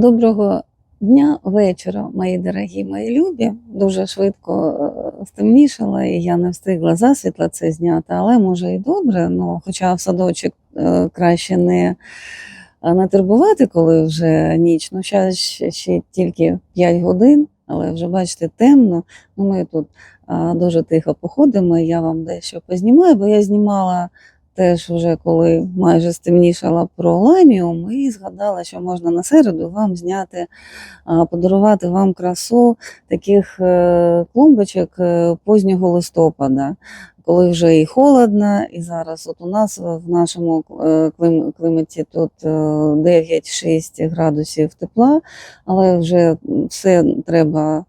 Доброго дня, вечора, мої дорогі, мої любі. Дуже швидко е, стемнішало, і я не встигла засвітла це зняти, але може і добре. Ну, хоча в садочок е, краще не, е, не турбувати, коли вже ніч. Ну, зараз ще, ще тільки 5 годин, але вже бачите, темно. Ну, ми тут дуже тихо походимо, я вам дещо познімаю, бо я знімала теж вже коли майже стемнішала про ламіум, і згадала, що можна на середу вам зняти, подарувати вам красу таких е, клумбочок позднього познього листопада, коли вже і холодно, і зараз от у нас в нашому е, кліматі тут е, 9-6 градусів тепла, але вже все треба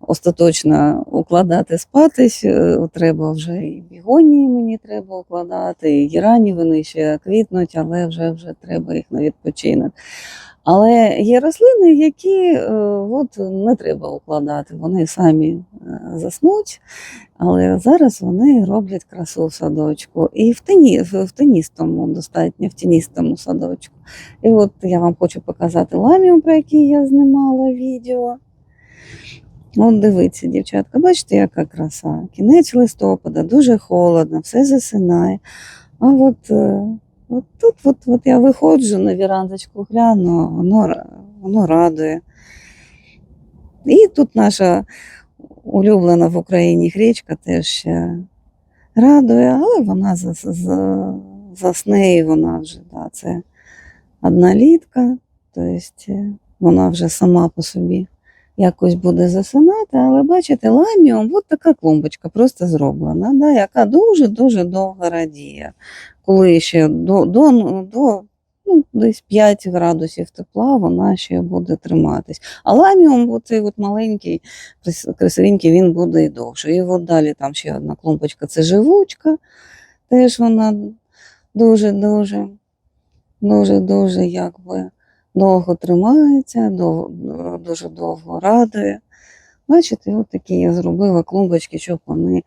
остаточно укладати спатись. е, Треба вже і бігонії мені треба укладати, і герані вони ще квітнуть, але вже, вже треба їх на відпочинок. Але є рослини, які е, от, не треба укладати, вони самі е, заснуть, але зараз вони роблять красу в садочку. І в, тені, в, теністому, достатньо в теністому садочку. І от я вам хочу показати ламіум, про який я знімала відео. От дивіться, дівчатка, бачите, яка краса. Кінець листопада, дуже холодно, все засинає. А от, е, от тут от, от я виходжу на вірандочку, гляну, воно, воно радує. І тут наша улюблена в Україні гречка теж ще радує, але вона за, за, засне і вона вже, да, це однолітка, тобто вона вже сама по собі якось буде засинати, але бачите, ламіум, от така клумбочка просто зроблена, да, яка дуже-дуже довго радіє. Коли ще до, до, до ну, десь 5 градусів тепла вона ще буде триматись. А ламіум, оцей от маленький, крас- красивенький, він буде і довше. І от далі там ще одна клумбочка, це живучка, теж вона дуже-дуже, дуже-дуже якби довго тримається, дов- дуже довго радує. Бачите, от такі я зробила клумбочки, щоб вони,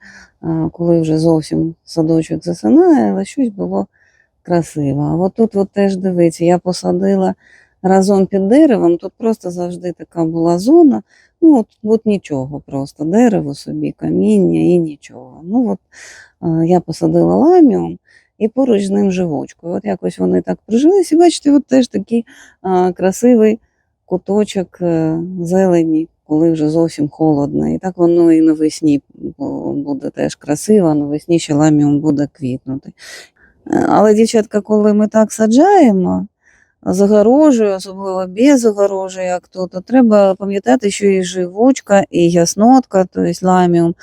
коли вже зовсім садочок засинає, але щось було красиво. А от тут от теж дивіться, я посадила разом під деревом, тут просто завжди така була зона. Ну, от, от нічого, просто дерево собі, каміння і нічого. Ну, от я посадила ламіум і поруч з ним живучку. От якось вони так прижилися. І бачите, от теж такий а, красивий куточок е, зелені, коли вже зовсім холодно. І так воно і навесні буде теж красиво, а навесні ще ламіум буде квітнути. Е, Але, дівчатка, коли ми так саджаємо, загорожею, особливо без огорожі, як тут, то треба пам'ятати, що і живучка, і яснотка, тобто ламіум.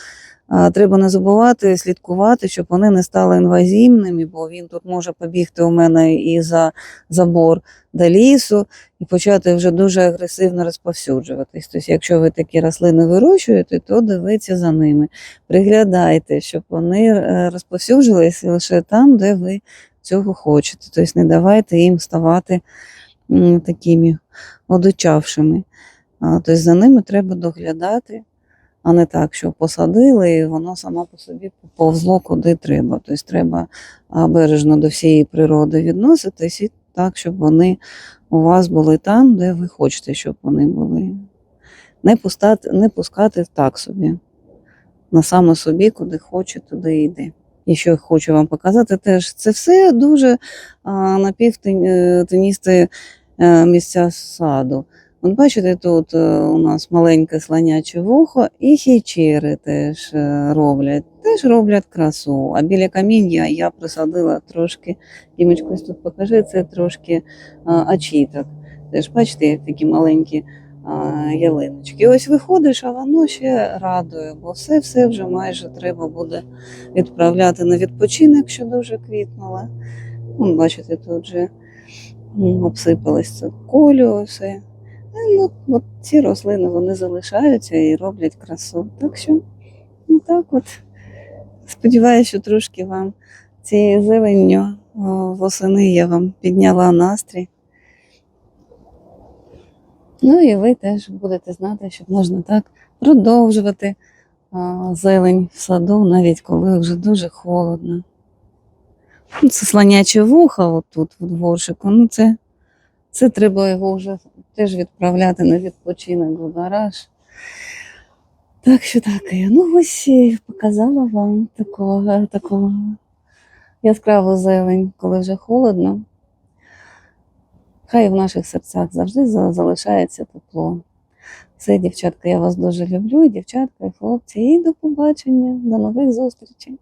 Треба не забувати слідкувати, щоб вони не стали інвазивними, бо він тут може побігти у мене і за забор до лісу, і почати вже дуже агресивно розповсюджуватись. Тобто, якщо ви такі рослини вирощуєте, то дивіться за ними, приглядайте, щоб вони е, розповсюджилися лише там, де ви цього хочете. Тобто не давайте їм ставати такими одичавшими. Тобто за ними треба доглядати, а не так, що посадили, і воно само по собі повзло куди треба. Тобто треба бережно до всієї природи відноситись і так, щоб вони у вас були там, де ви хочете, щоб вони були. Не пускати, не пускати так собі. На саме собі, куди хоче, туди йди. І що хочу вам показати, теж це все дуже а, е, місця саду. От бачите, тут е, у нас маленьке слоняче вухо, і хічери теж е, роблять, теж роблять красу. А біля каміння я присадила трошки, Дімочко, ось тут покажи, це трошки очіток. Теж бачите, як такі маленькі ялиночки. Ось виходиш, а воно ще радує, бо все все вже майже треба буде відправляти на відпочинок, що дуже квітнуло. Бачите, тут вже обсипалось це колю, все. Е, Ну, от ці рослини вони залишаються і роблять красу. Так що, ну так от. Сподіваюся, що трошки вам цією зеленню восени я вам підняла настрій. Ну і ви теж будете знати, що можна так продовжувати зелень в саду, навіть коли вже дуже холодно. Ну, Це слоняче вуха отут в дворшику. Ну, це Це треба його вже теж відправляти на відпочинок в гараж. Так що таке. Ну, ось і показала вам такого, такого яскраву зелень, коли вже холодно. Хай в наших серцях завжди залишається тепло. Все, дівчатка, я вас дуже люблю, дівчатка і хлопці. І до побачення, до нових зустрічей.